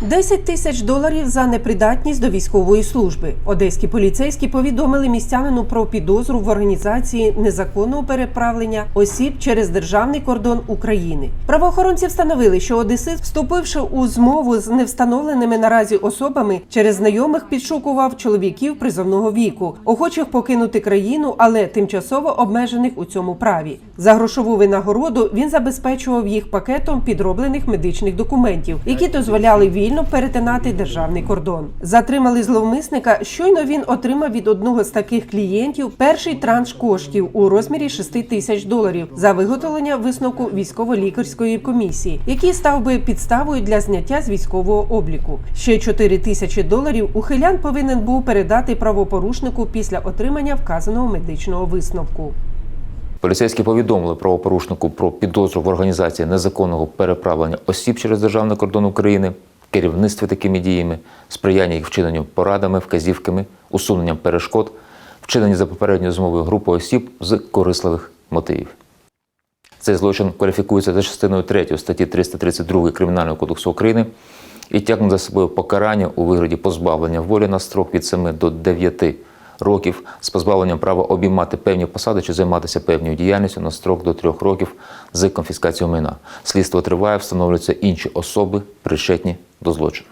10 тисяч доларів за непридатність до військової служби. Одеські поліцейські повідомили містянину про підозру в організації незаконного переправлення осіб через державний кордон України. Правоохоронці встановили, що одесит, вступивши у змову з невстановленими наразі особами, через знайомих підшукував чоловіків призовного віку, охочих покинути країну, але тимчасово обмежених у цьому праві. За грошову винагороду він забезпечував їх пакетом підроблених медичних документів, які дозволяли вільно перетинати державний кордон. Затримали зловмисника. Щойно він отримав від одного з таких клієнтів перший транш коштів у розмірі 6 тисяч доларів за виготовлення висновку військово-лікарської комісії, який став би підставою для зняття з військового обліку. Ще 4 тисячі доларів ухилян повинен був передати правопорушнику після отримання вказаного медичного висновку. Поліцейські повідомили правопорушнику про підозру в організації незаконного переправлення осіб через державний кордон України, керівництві такими діями, сприяння їх вчиненню порадами, вказівками, усуненням перешкод, вчинені за попередньою змовою групи осіб з корисливих мотивів. Цей злочин кваліфікується за частиною 3 статті 332 Кримінального кодексу України і тягне за собою покарання у вигляді позбавлення волі на строк від 7 до 9 років з позбавленням права обіймати певні посади чи займатися певною діяльністю на строк до 3 років з конфіскацією майна. Слідство триває, встановлюються інші особи, причетні до злочину.